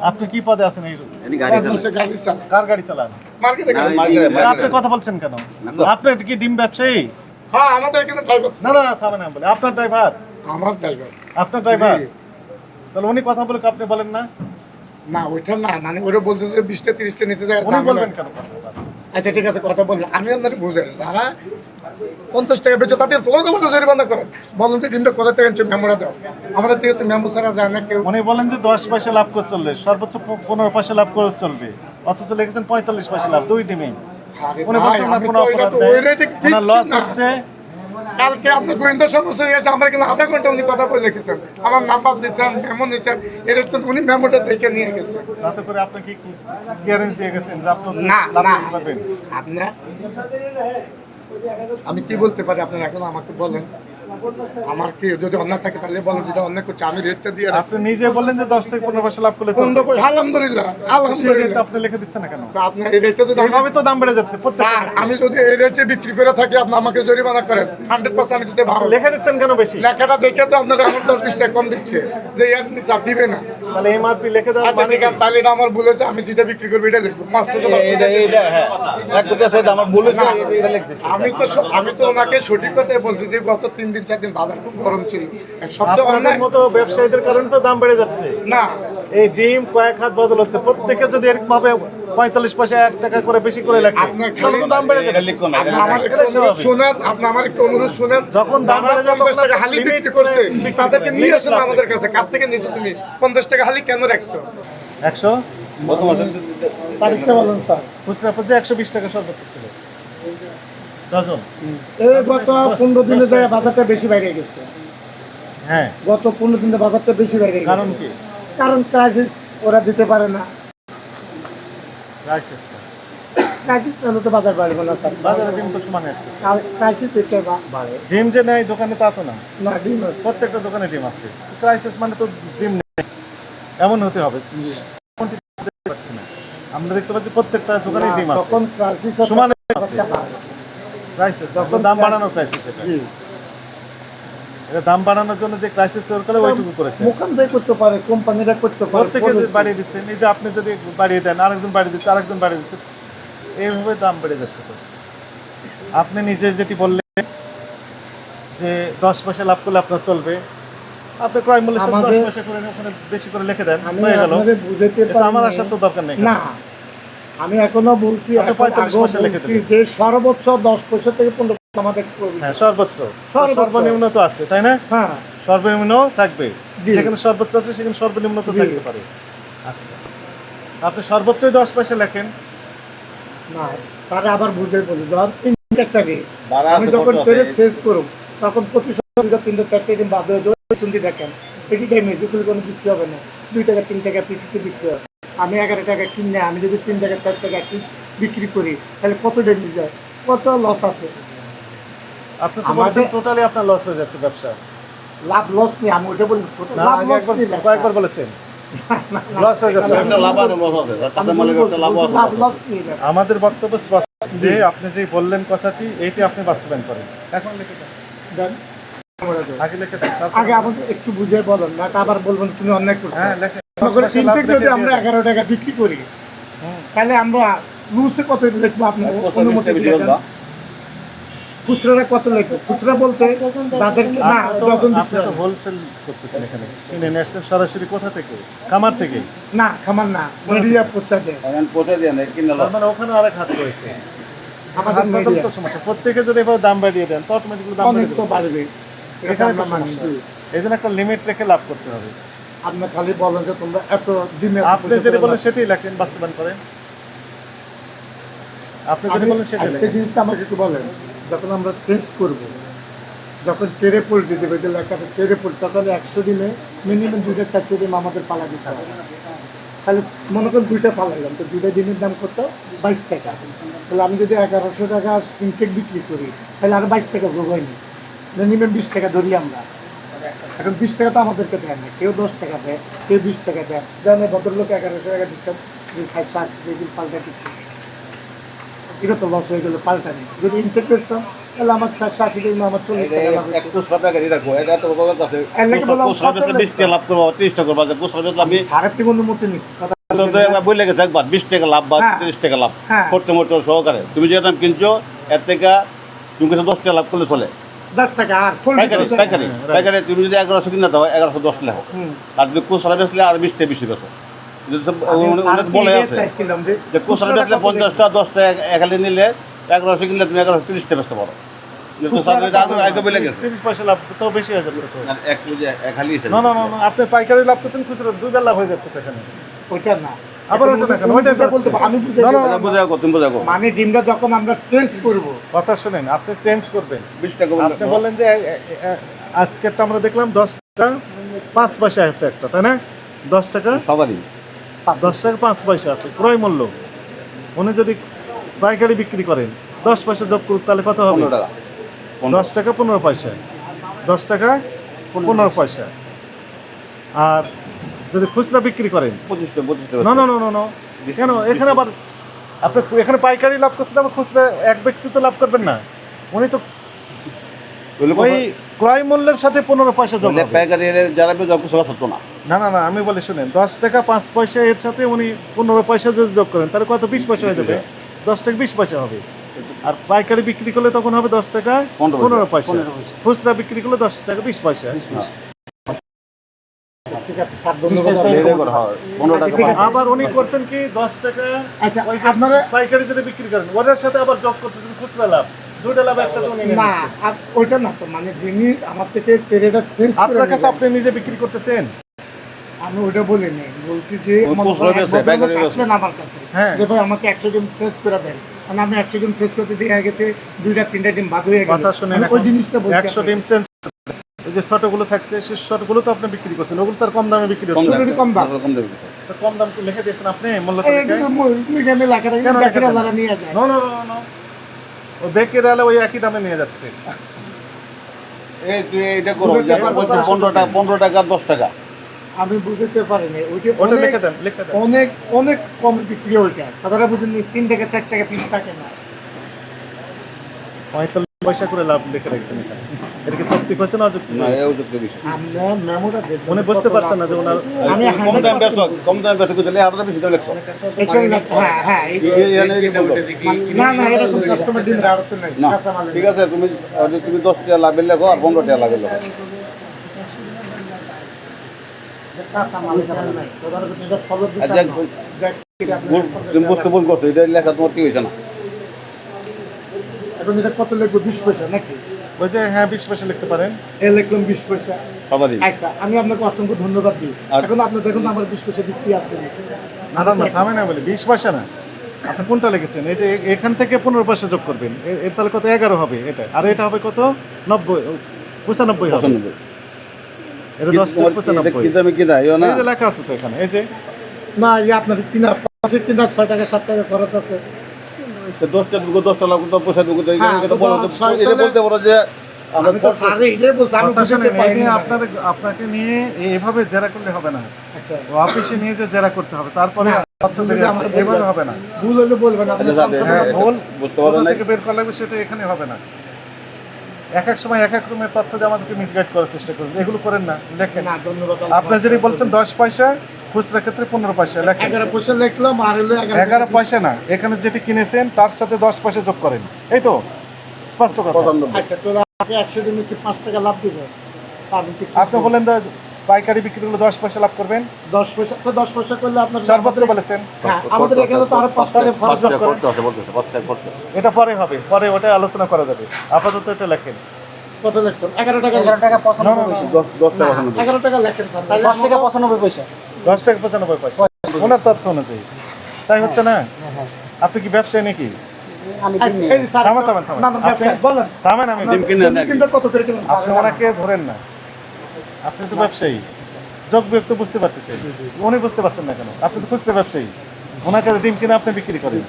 আপনি কি পদে আছেন এই এনি গাড়ি চালায়। বাংলাদেশে গাড়ি চালায়। কার গাড়ি চালান? মার্কেটে না, গাড়ি এই- চালায়। এই- আপনি কথা বলছেন কেন? আপনি কি ডিম ব্যবসায়ী? হ্যাঁ আমাদের এখানে ড্রাইভার না না না থামেন বলে। আপনার ড্রাইভার আমার ড্রাইভার আপনার ড্রাইভার তাহলে উনি কথা বলে আপনি বলেন না। না ওইটা না মানে ওরা বলতেছে বিশটা তিরিশটা নিতে যায় উনি বলবেন কেন কথা? আচ্ছা ঠিক আছে কথা বললাম। আমি আপনার বুঝে যারা পঞ্চাশ টাকা বেচে তাদের লগে লগে জরিমানা করেন। বলেন যে ডিমটা কোথা থেকে আনছো মেমোরা দাও। আমাদের থেকে তো মেমো ছাড়া যায় না কেউ। উনি বলেন যে দশ পয়সা লাভ করে চলবে সর্বোচ্চ পনেরো পয়সা লাভ করে চলবে। অথচ লিখেছেন পঁয়তাল্লিশ পয়সা লাভ দুই ডিমে উনি বলছেন না কোনো অপরাধ নেই লস হচ্ছে। কালকে আপনার গোয়েন্দা সমস্যা গেছে আমার এখানে আধা ঘণ্টা উনি কথা বলে গেছেন আমার নাম্বার দিচ্ছেন মেমো নিচ্ছেন। এটা তো উনি মেমোটা দেখে নিয়ে গেছেন তাতে করে আপনি কি ক্লিয়ারেন্স দিয়ে গেছেন? যে আপনি না না। আপনার আমি কি বলতে পারি? আপনারা এখন আমাকে বলেন। আমার কি যদি অন্যায় থাকে তাহলে বলেন যেটা অন্যায় করছে আমি রেটটা দিয়ে আপনি নিজে বললেন যে দশ থেকে পনেরো পয়সা লাভ করলে পনেরো আলহামদুলিল্লাহ আলহামদুলিল্লাহ। আপনি লিখে দিচ্ছেন না কেন? আপনি এই রেটটা যদি এইভাবে তো দাম বেড়ে যাচ্ছে স্যার আমি যদি এই রেটে বিক্রি করে থাকি আপনি আমাকে জরিমানা করেন হান্ড্রেড পার্সেন্ট আমি দিতে ভালো। লিখে দিচ্ছেন কেন বেশি? লেখাটা দেখে তো আপনার আমার দশ বিশ টাকা কম দিচ্ছে যে এর নিচে আর দিবে না। তাহলে এমআরপি লিখে দেওয়ার আচ্ছা মানে ঠিক আছে তাহলে এটা আমার বলেছে আমি যেটা বিক্রি করব এটা লিখব পাঁচ পয়সা লাভ এইটা এইটা হ্যাঁ। এক কথা আমার ভুল হয়েছে এটা লিখতেছি আমি তো আমি তো ওনাকে সঠিক কথাই বলছি যে গত তিন দিন চার দিন বাজার খুব গরম ছিল। সবচেয়ে মতো ব্যবসায়ীদের কারণে তো দাম বেড়ে যাচ্ছে। না। এই ডিম কয়েক হাত বদল হচ্ছে। প্রত্যেকে যদি এরকম ভাবে পঁয়তাল্লিশ পয়সা এক টাকা করে বেশি করে লেখে। আপনার তাহলে দাম বেড়ে যাবে। এটা লিখো না আপনি আমার একটু অনুরোধ স্বাভাবিক। আপনি আমার একটু অনুরোধ শুনেন। যখন দাম বেড়ে যায় পঞ্চাশ টাকা হালি বিক্রি করছে। তাদেরকে নিয়ে আসেন আমাদের কাছে। কার থেকে নিয়েছো তুমি? পঞ্চাশ টাকা হালি কেন রাখছো? একশো? প্রথম তারিখটা বলেন স্যার। খুচরা পর্যায়ে একশো বিশ টাকা সর্বোচ্চ ছিল। এই গত পনেরো দিনে যায় বাজারটা বেশি বাইরে গেছে। হ্যাঁ। গত পনেরো দিনে বাজারটা বেশি বাইরে গেছে। কারণ কি? কারণ ক্রাইসিস ওরা দিতে পারে না। ক্রাইসিস ক্রাইসিস না তো বাজার বাড়বে না স্যার। বাজারে ডিম তো সমানে আসতেছে ক্রাইসিস দিতে বাড়ে। ডিম যে নেয় দোকানে তা তো না। না ডিম প্রত্যেকটা দোকানে ডিম আছে। ক্রাইসিস মানে তো ডিম নেই। এমন হতে হবে। পাচ্ছি না। আমরা দেখতে পাচ্ছি প্রত্যেকটা দোকানে ডিম আছে। তখন ক্রাইসিস সমানে আছে। ক্রাইসিস দাম বাড়ানোর ক্রাইসিস এটা। জি। এটা দাম বাড়ানোর জন্য যে ক্রাইসিস তৈরি করে ওইটুকু করেছে। মোকামদাই করতে পারে কোম্পানিরা করতে পারে প্রত্যেকে বাড়িয়ে দিচ্ছেন এই যে আপনি যদি বাড়িয়ে দেন আরেকজন বাড়িয়ে দিচ্ছে আরেকজন বাড়িয়ে দিচ্ছে এইভাবে দাম বেড়ে যাচ্ছে তো। আপনি নিজে যেটি বললেন যে দশ পয়সা লাভ করলে আপনার চলবে আপনি ক্রয় মূল্য দশ পয়সা করে ওখানে বেশি করে লিখে দেন হয়ে গেল। আমার আসার তো দরকার নেই। না আমি এখনও বলছি আপনি এখন 45 আগেও পয়সা লিখে বলছি দেবেন। যে সর্বোচ্চ দশ পয়সা থেকে পনেরো আমাদের হ্যাঁ সর্বোচ্চ। সর্বোচ্চ। সর্বনিম্ন তো আছে তাই না? হ্যাঁ। সর্বনিম্ন থাকবে। যেখানে সর্বোচ্চ আছে সেখানে সর্বনিম্ন তো থাকতে পারে। আচ্ছা। আপনি সর্বোচ্চই দশ পয়সা লেখেন। না স্যার আবার বুঝে বলি ধর তিন একটা রেট আমি যখন ট্রেনে শেষ করব তখন প্রতি সপ্তাহে তিনটা চারটে দিন বাদ হয়ে যাবে চুন্দি দেখেন। এটি ড্যামেজ এগুলো কোনো বিক্রি হবে না দুই টাকা তিন টাকা পিসিতে বিক্রি হবে। আমি এগারো টাকা কিনে আমি যদি তিন টাকা চার টাকা পিস বিক্রি করি তাহলে কত ড্যামেজ যায় কত লস আছে আপনি আমাদের- টোটালি আপনার লস হয়ে যাচ্ছে ব্যবসা। লাভ লস নেই আমি ওটা বলি লাভ লস একবার কয়েকবার বলেছেন। লস হয়ে যাচ্ছে। লাভ লস নেই আমাদের বক্তব্য স্পষ্ট যে আপনি যে বললেন কথাটি এইটি আপনি বাস্তবায়ন করেন। এখন লিখে দেন। আগে একটু বুঝে বলেন না আবার বলবেন তুমি অন্যায় করছ। হ্যাঁ যদি আমরা এগারো টাকা বিক্রি করি তাহলে আমরা লুসে কত লিখব আপনার অনুমতি দিয়েছেন খুচরা কত লিখব খুচরা বলতে যাদের না ডজন বিক্রি হোলসেল করতেছেন এখানে। কিনে নিয়ে আসছেন সরাসরি কোথা থেকে? খামার থেকে? না খামার না মিডিয়া দেয় দিয়ে না কিনে মানে ওখানে আরেক হাত রয়েছে। আমাদের তো সমস্যা। প্রত্যেকে যদি এভাবে দাম বাড়িয়ে দেন তো অটোমেটিক্যালি দাম অনেক তো বাড়বে। এখানে তো সমস্যা। এই জন্য একটা লিমিট রেখে লাভ করতে হবে। আপনি খালি বলেন যে তোমরা এত দিনে আপনি যেটা বলেন সেটাই লেখেন বাস্তবায়ন করেন। আপনি যেটা বলেন সেটাই লেখেন। জিনিসটা আমাকে একটু বলেন। যখন আমরা চেঞ্জ করব যখন টেরে পোল দিয়ে দেবে যে লেখা আছে টেরে পোল তখন একশো দিনে মিনিমাম দুইটা চারটে ডিম আমাদের পালা দিতে হবে। তাহলে মনে করেন দুইটা পালাইলাম তো দুইটা ডিমের দাম কত? বাইশ টাকা। তাহলে আমি যদি এগারোশো টাকা ইনটেক বিক্রি করি তাহলে আর বাইশ টাকা যোগ হয়নি মিনিমাম বিশ টাকা ধরি আমরা। এখন বিশ টাকা তো আমাদেরকে দেয় না। কেউ দশ টাকা দেয় সে বিশ টাকা দেয় যেমন ভদ্রলোক এগারোশো টাকা দিচ্ছেন যে সাতশো আশি টাকা পাল্টা বিক্রি এটা তো লস হয়ে গেল পাল্টা নেই। যদি ইনটেক বেচতাম তাহলে আমার চারশো আশি টাকা আমার চল্লিশ টাকা সাড়ে তিন অনুমতি নিচ্ছি কথা। তো একবার বিশ টাকা লাভ বা হ্যাঁ। তিরিশ টাকা লাভ। হ্যাঁ। করতে মোটর সহকারে। তুমি যে দাম কিনছো এর থেকে তুমি কিছু দশ টাকা লাভ করলে চলে। দশ টাকা আর পাইকারি পাইকারি। পাইকারি তুমি যদি এগারোশো কিনে দাও এগারোশো দশ লেখো। আর যদি বিশ টাকা বেশি বলে আছে যে যে কুসরা পঞ্চাশটা দশটা একালি নিলে এগারোশো কিনলে তুমি এগারোশো পারো। কিন্তু খুচরা বলে তিরিশ হয়ে না, আপনি পাইকারি লাভ করছেন খুচরা দুইবার লাভ হয়ে যাচ্ছে ওইটা না। আবার না কেন? ওইটা বলতে আমি তুমি মানে ডিমটা যখন আমরা চেঞ্জ করব কথা শুনেন আপনি চেঞ্জ করবেন। টাকা আপনি বললেন যে আজকেরটা আমরা দেখলাম দশটা পাঁচ পয়সা আছে একটা তাই না? দশ টাকা? সবারই। দশ টাকা পাঁচ পয়সা আছে ক্রয় মূল্য। উনি যদি পাইকারি বিক্রি করেন দশ পয়সা যোগ করুক তাহলে কত হবে? পনেরো টাকা। দশ টাকা পনেরো পয়সা। দশ টাকা পনেরো পয়সা। আর যদি খুচরা বিক্রি করেন। না না না না কেন? এখানে আবার আপনি এখানে পাইকারি লাভ করছেন আবার খুচরা এক ব্যক্তি তো লাভ করবেন না। উনি তো ওই ক্রয় মূল্যের সাথে পনেরো পয়সা যোগ হবে। পাইকারি যারা থাকতো না না না না আমি বলি শুনেন দশ টাকা পাঁচ পয়সা এর সাথে উনি পনেরো পয়সা যদি যোগ করেন তাহলে কত? বিশ পয়সা হয়ে যাবে। দশ টাকা বিশ পয়সা হবে। আর পাইকারি বিক্রি করলে তখন হবে দশ টাকা পনেরো। পয়সা। খুচরা বিক্রি করলে দশ টাকা বিশ পয়সা। ঠিক আছে স্যার ধন্যবাদ এটাই করে হয়। আবার উনি করছেন কি দশ টাকা আচ্ছা আপনারা পাইকারি যদি বিক্রি করেন ওটার সাথে আবার যোগ করতেছেন খুচরা লাভ। দুইটা লাভ একসাথে উনি না ওইটা না তো মানে যিনি আমার থেকে ট্রেডার চেঞ্জ আপনার কাছে আপনি নিজে বিক্রি করতেছেন? আমি ওইটা বলিনি বলছি যে। আসলেন আমার কাছে হ্যাঁ। যে ভাই আমাকে একশো ডিম শেষ করে দেন। মানে আমি একশো ডিম শেষ করতে দিয়ে গেছে দুইটা তিনটা ডিম বাদ হয়ে গেছে কথা শুনেন ওই জিনিসটা বলছি একশো ডিম চেঞ্জ যে ছোটগুলো থাকছে সেই ছোটগুলো তো আপনি বিক্রি করছেন ওগুলো তার কম দামে বিক্রি হচ্ছে। কম দাম। কম দাম তো কম দাম কি লিখে দিয়েছেন আপনি মূল্য নো নো নো ও বেকে দিলে ওই একই দামে নিয়ে যাচ্ছে। এই তুই এইটা করো পনেরো টাকা পনেরো টাকা দশ টাকা। আমি বুঝতে পারিনি ওইটা ওটা অনেক- লিখে দেন লিখে দেন। অনেক অনেক কম বিক্রি ওইটা। তারা বুঝেন তিন থেকে চার টাকা পিস থাকে না। পঁয়তাল্লিশ পয়সা করে লাভ লিখে রেখেছেন এখানে। এটা কি করছে না অযুক্তি না করেছে? এই বিষয় আমরা মেমোটা দেখব উনি বুঝতে পারছেন না যে ওনার আমি কম দাম বেচো কম দাম বেচো আরও বেশি লেখো হ্যাঁ হ্যাঁ। না না এরকম কাস্টমার রাখতে নাই ঠিক আছে তুমি তুমি দশ টাকা লাভের লেখো আর পনেরো টাকা লাভের লেখো ভুল করছ এটা লেখা তোমার কি হয়েছে না এখন এটা কত লিখব বিশ পয়সা নাকি ওই যে হ্যাঁ বিশ পয়সা লিখতে পারেন। এ লিখলাম বিশ পয়সা। সবারই আচ্ছা আমি আপনাকে অসংখ্য ধন্যবাদ দিই। আর- এখন আপনি দেখুন আমার বিশ পয়সা বিক্রি আছে না না না থামে না বলে বিশ পয়সা না। আপনি কোনটা লিখেছেন? এই যে এখান থেকে পনেরো পয়সা যোগ করবেন। এর তাহলে কত? এগারো হবে এটা। আর এটা হবে কত? নব্বই। পঁচানব্বই হবে। এটা দশ তোমার টাকা কি- এটা পঁচানব্বই। লেখা আছে তো এখানে এই যে না ইয়ে আপনার কিনা পাশে কিনা ছয় টাকা সাত টাকা খরচ আছে। দশটা দুটো দশটা লাখ তো পয়সা তো হ্যাঁ, এটা বলতে পারো যে আপনাকে নিয়ে এভাবে জেরা করলে হবে না আচ্ছা অফিসে নিয়ে যে জেরা করতে হবে তারপরে না, তথ্য তুমি বেরিয়ে আমার আসবে। বলবেন। এভাবে হবে না ভুল হলে বলবেন আপনি আচ্ছা। ভুল থেকে বের করা লাগবে সেটা এখানে হবে না এক এক সময় এক এক রকমের তথ্য দিয়ে আমাদেরকে মিসগাইড করার চেষ্টা করুন এগুলো করেন না লেখেন আপনি যদি বলছেন দশ পয়সা খুচরা ক্ষেত্রে পনেরো পয়সা লেখেন। এগারো পয়সা লিখলাম আর হলো এগারো পয়সা। না এখানে যেটি কিনেছেন তার সাথে দশ পয়সা যোগ করেন। এই তো স্পষ্ট কথা। আচ্ছা তোরা আগে একশো দিনে কি পাঁচ টাকা লাভ দিবে আপনি কি বলেন পাইকারি বিক্রি করলে দশ পয়সা লাভ করবেন? দশ পয়সা তো দশ পয়সা করলে আপনার সর্বোচ্চ বলেছেন। হ্যাঁ আমাদের এখানে তো আরও পাঁচ টাকা খরচ যোগ করেন। করতে আছে বলতেছে পাঁচ টাকা করতে এটা পরে হবে পরে ওটা আলোচনা করা যাবে। আপাতত এটা লেখেন। কত লিখতাম এগারো টাকা এগারো টাকা না, না, পঁচানব্বই পয়সা দশ দশ টাকা এগারো টাকা লেখেন স্যার। দশ টাকা পঁচানব্বই পয়সা। দশ টাকা পঁচানব্বই পয়সা। ওনার তথ্য অনুযায়ী। তাই হচ্ছে না? হ্যাঁ হ্যাঁ। আপনি কি ব্যবসায়ী নাকি? আমি আচ্ছা, ওনাকে ধরেন না। আপনি তো ব্যবসায়ী। যোগ বিয়োগ বুঝতে পারতেছেন। উনি বুঝতে পারছেন না কেন? আপনি তো খুচরা ব্যবসায়ী। ওনার কাছে ডিম কিনে আপনি বিক্রি করেন।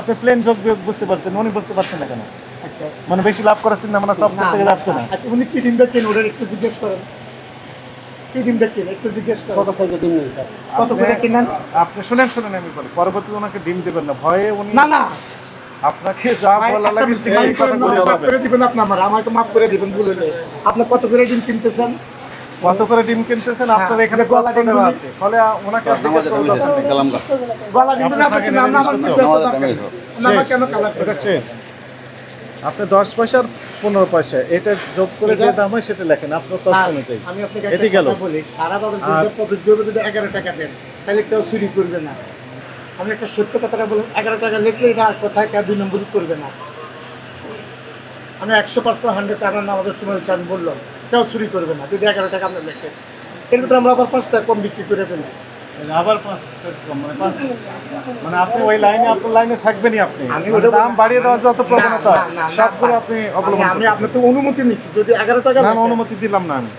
আপনি প্লেন যোগ বুঝতে পারছেন উনি বুঝতে পারছেন না কেন? মানে বেশি লাভ করার চিন্তা মানে সব থেকে যাচ্ছে না। আচ্ছা, উনি কি ডিমটা কিনে ওদের একটু জিজ্ঞেস করেন। কি ডিমটা কিনে একটু জিজ্ঞেস করেন। ছোট সাইজের ডিম নেই স্যার। কত করে কিনেন? আপনি শুনেন শুনেন আমি বলি। পরবর্তীতে ওনাকে ডিম দেবেন না। ভয়ে উনি না না। আপনাকে যা বলা লাগে সেই কথা বলে মাফ। করে দিবেন আপনি আমার। আমাকে মাফ করে দিবেন বলে আপনি কত করে ডিম কিনতেছেন? কত করে ডিম কিনতেছেন? আপনার এখানে হ্যাঁ, গলা দেওয়া আছে। ফলে ওনাকে গলা ডিম আপনি না, আমার জিনিস কি করতে ব্যস্ত হবে। থাকেন? না, আমার শেষ। কেন কালার এটা শেষ। আপনি দশ পয়সার পনেরো পয়সা এটা যোগ করে যে দাম হয় সেটা লেখেন আপনার তথ্য অনুযায়ী। আমি আপনাকে এটি গেল বলি সারা প্রযোজ্য হবে যদি এগারো টাকা দেন তাহলে কেউ চুরি করবে না। আমি একটা সত্য কথাটা বলি এগারো টাকা লিখলে এটা আর কোথায় কেউ দুই নম্বরই করবে না। আমি একশো পার্সেন্ট হান্ড্রেড টাকা আমাদের সময় হচ্ছে আমি বললাম কেউ চুরি করবে না যদি এগারো টাকা আমরা লেখে এর ভিতরে আমরা আবার পাঁচ টাকা কম বিক্রি করে ফেলি। আবার পাঁচ কম, মানে পাঁচ মানে আপনি ওই লাইনে আপনার লাইনে থাকবেনই আপনি। মানে দাম বাড়িয়ে দেওয়ার যত প্রবণতা না, না, না, সবগুলো আপনি অবলম্বন আমি আপনার তো অনুমতি নিচ্ছি যদি এগারো টাকা না অনুমতি দিলাম না আমি।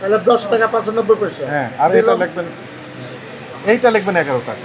তাহলে দশ টাকা পাঁচানব্বই পয়সা। হ্যাঁ আর এটা দিলাম। লিখবেন এইটা লিখবেন এগারো টাকা।